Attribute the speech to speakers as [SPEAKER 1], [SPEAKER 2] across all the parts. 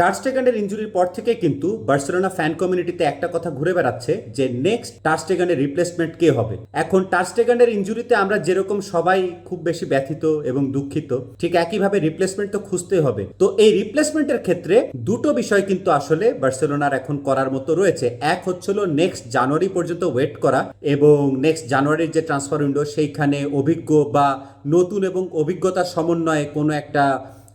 [SPEAKER 1] টার্স্টেগানের ইঞ্জুরির পর থেকে কিন্তু বার্সেলোনা ফ্যান কমিউনিটিতে একটা কথা ঘুরে বেড়াচ্ছে যে নেক্সট টার্স্টেগানের রিপ্লেসমেন্ট কে হবে? এখন টার্স্টেগানের ইঞ্জুরিতে আমরা যেরকম সবাই খুব বেশি ব্যথিত এবং দুঃখিত, ঠিক একইভাবে রিপ্লেসমেন্ট তো খুঁজতে হবে। তো এই রিপ্লেসমেন্টের ক্ষেত্রে দুটো বিষয় কিন্তু আসলে বার্সেলোনার এখন করার মতো রয়েছে। এক হচ্ছিল নেক্সট জানুয়ারি পর্যন্ত ওয়েট করা এবং নেক্সট জানুয়ারির যে ট্রান্সফার উইন্ডো সেইখানে অভিজ্ঞ বা নতুন এবং অভিজ্ঞতার সমন্বয়ে কোনো একটা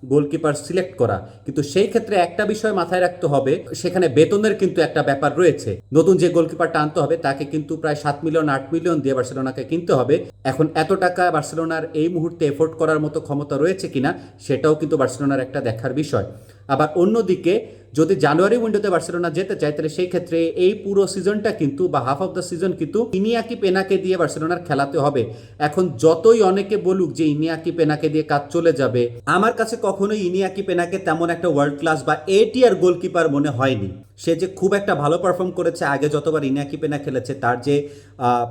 [SPEAKER 1] গোলকিপার সিলেক্ট করা। কিন্তু সেই ক্ষেত্রে একটা বিষয় মাথায় রাখতে হবে, সেখানে বেতনের কিন্তু একটা ব্যাপার রয়েছে। নতুন যে গোলকিপারটা আনতে হবে, তাকে কিন্তু প্রায় সাত মিলিয়ন আট মিলিয়ন দিয়ে বার্সেলোনাকে কিনতে হবে। এখন এত টাকা বার্সেলোনার এই মুহূর্তে এফোর্ড করার মতো ক্ষমতা রয়েছে কিনা, সেটাও কিন্তু বার্সেলোনার একটা দেখার বিষয়। আবার অন্যদিকে, যদি জানুয়ারি উইন্ডোতে বার্সেলোনা যেতে চায়, তাহলে সেই ক্ষেত্রে এই পুরো সিজনটা কিন্তু বা হাফ অফ দ্য সিজন কিন্তু ইনিয়াকি পেনাকে দিয়ে বার্সেলোনার খেলাতে হবে। এখন যতই অনেকে বলুক যে ইনিয়াকি পেনাকে দিয়ে কাজ চলে যাবে, আমার কাছে কখনোই ইনিয়াকি পেনাকে তেমন একটা ওয়ার্ল্ড ক্লাস বা এ টিয়ার গোলকিপার মনে হয়নি। সে যে খুব একটা ভালো পারফর্ম করেছে, আগে যতবার ইনিয়াকি পেনা খেলেছে, তার যে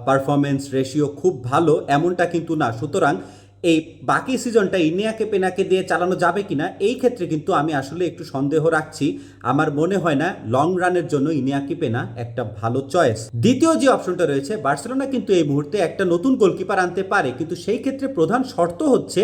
[SPEAKER 1] পারফরমেন্স রেশিও খুব ভালো, এমনটা কিন্তু না। সুতরাং এই বাকি সিজনটা ইনিয়াকে, পেনাকে দিয়ে চালানো যাবে কিনা, এই ক্ষেত্রে কিন্তু আমি আসলে একটু সন্দেহ রাখছি। আমার মনে হয় না লং রানের জন্য ইনিয়াকি, পেনা একটা ভালো চয়েস দ্বিতীয় যে অপশনটা রয়েছে, বার্সেলোনা কিন্তু এই মুহূর্তে একটা নতুন গোলকিপার আনতে পারে। কিন্তু সেই ক্ষেত্রে প্রধান শর্ত হচ্ছে,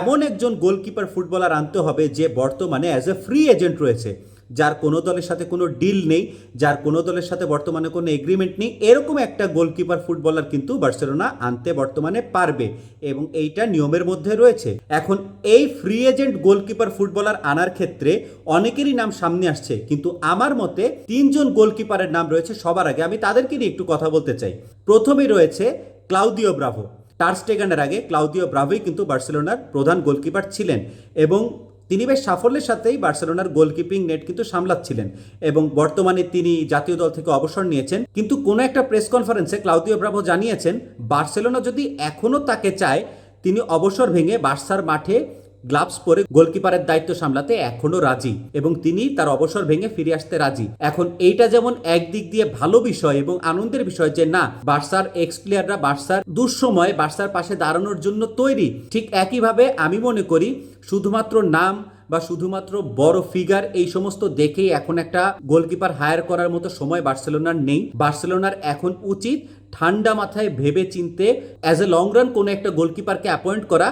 [SPEAKER 1] এমন একজন গোলকিপার ফুটবলার আনতে হবে যে বর্তমানে অ্যাজ এ ফ্রি এজেন্ট রয়েছে। যার কোনো দলের সাথে কোনো ডিল নেই, যার কোনো দলের সাথে বর্তমানে কোনো এগ্রিমেন্ট নেই, এরকম একটা গোলকিপার ফুটবলার কিন্তু বার্সেলোনা আনতে বর্তমানে পারবে এবং এইটা নিয়মের মধ্যে রয়েছে। এখন এই ফ্রি এজেন্ট গোলকিপার ফুটবলার আনার ক্ষেত্রে অনেকেরই নাম সামনে আসছে, কিন্তু আমার মতে তিনজন গোলকিপারের নাম রয়েছে সবার আগে। আমি তাদেরকে নিয়ে একটু কথা বলতে চাই। প্রথমেই রয়েছে ক্লাউদিও ব্রাভো। টার্স্টেগানের আগে ক্লাউদিও ব্রাভোই কিন্তু বার্সেলোনার প্রধান গোলকিপার ছিলেন এবং তিনি বেশ সাফল্যের সাথেই বার্সেলোনার গোলকিপিং নেট কিন্তু সামলাচ্ছিলেন এবং বর্তমানে তিনি জাতীয় দল থেকে অবসর নিয়েছেন। কিন্তু কোনো একটা প্রেস কনফারেন্সে ক্লাউদিও ব্রাভো জানিয়েছেন, বার্সেলোনা যদি এখনও তাকে চায়, তিনি অবসর ভেঙে বার্সার মাঠে গ্লাভস পরে গোলকিপারের দায়িত্ব সামলাতে এখনও রাজি এবং তিনি তার অবসর ভেঙে ফিরে আসতে রাজি। এখন এইটা যেমন একদিক দিয়ে ভালো বিষয় এবং আনন্দের বিষয় যে না, বার্সার এক্স প্লেয়াররা বার্সার দুঃসময় বার্সার পাশে দাঁড়ানোর জন্য তৈরি, ঠিক একইভাবে আমি মনে করি শুধুমাত্র নাম বা শুধুমাত্র বড় ফিগার এই সমস্ত দেখেই এখন একটা গোলকিপার হায়ার করার মতো সময় বার্সেলোনার নেই। বার্সেলোনার এখন উচিত ঠান্ডা মাথায় ভেবে চিনতে অ্যাজ এ লং রান কোনো একটা গোলকিপারকে অ্যাপয়েন্ট করা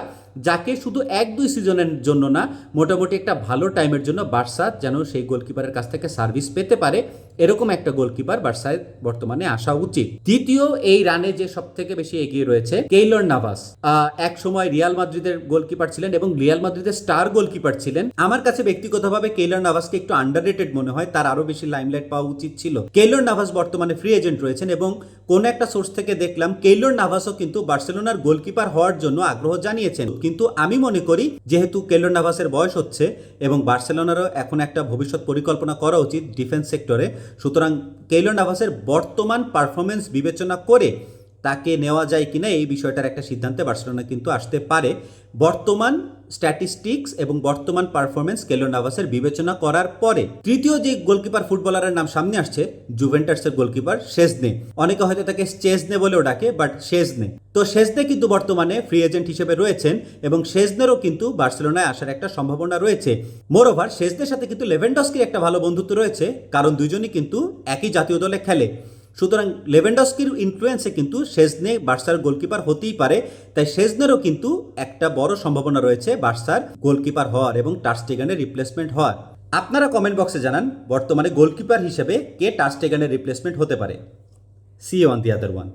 [SPEAKER 1] যাকে শুধু এক দুই সিজনের জন্য না, মোটামুটি একটা ভালো টাইমের জন্য বার্সা যেন সেই গোলকিপারের কাছ থেকে সার্ভিস পেতে পারে। এরকম একটা গোলকিপার বার্সায় বর্তমানে আসা উচিত। দ্বিতীয়, এই রানে যে সব থেকে বেশি এগিয়ে রয়েছে, কেইলর নাভাস। এক সময় রিয়াল মাদ্রিদের গোলকিপার ছিলেন এবং রিয়াল মাদ্রিদের স্টার গোলকিপার ছিলেন। আমার কাছে ব্যক্তিগতভাবে কেইলর নাভাসকে একটু আন্ডাররেটেড মনে হয়, তার আরও বেশি লাইমলাইট পাওয়া উচিত ছিল। কেইলর নাভাস বর্তমানে ফ্রি এজেন্ট রয়েছেন এবং কোন একটা সোর্স থেকে দেখলাম, কেইলর নাভাসও কিন্তু বার্সেলোনার গোলকিপার হওয়ার জন্য আগ্রহ জানিয়েছেন। কিন্তু আমি মনে করি, যেহেতু কেইলর নাভাসের বয়স হচ্ছে এবং বার্সেলোনারও এখন একটা ভবিষ্যৎ পরিকল্পনা করা উচিত ডিফেন্স সেক্টরে সুতরাং কেইলন নাভাসের বর্তমান পারফরমেন্স বিবেচনা করে তাকে নেওয়া যায় কিনা এই বিষয়টার একটা সিদ্ধান্তে বার্সেলোনা কিন্তু আসতে পারে। বর্তমান স্ট্যাটিস্টিক্স এবং বর্তমান পারফরমেন্স কেলোর নাভাসের বিবেচনা করার পরে তৃতীয় যে গোলকিপার ফুটবলারের নাম সামনে আসছে, জুভেন্টাসের গোলকিপার শেজনে অনেকে হয়তো তাকে চেজনে বলেও ডাকে বাট শেজনে তো শেজনে কিন্তু বর্তমানে ফ্রি এজেন্ট হিসেবে রয়েছেন এবং শেজনেরও কিন্তু বার্সেলোনায় আসার একটা সম্ভাবনা রয়েছে। মোরওভার শেজনের সাথে কিন্তু লেভেন্ডস্কির একটা ভালো বন্ধুত্ব রয়েছে, কারণ দুজনই কিন্তু একই জাতীয় দলে খেলে। সুতরাং লেভেন্ডস্কির ইনফ্লুয়েন্সে কিন্তু শেজনে বার্সার গোলকিপার হতেই পারে। তাই শেজনেরও কিন্তু একটা বড় সম্ভাবনা রয়েছে বার্সার গোলকিপার হওয়ার এবং টার্স্টেগানের রিপ্লেসমেন্ট হওয়ার। আপনারা কমেন্ট বক্সে জানান, বর্তমানে গোলকিপার হিসেবে কে টার্স্টেগানের রিপ্লেসমেন্ট হতে পারে। See on the other one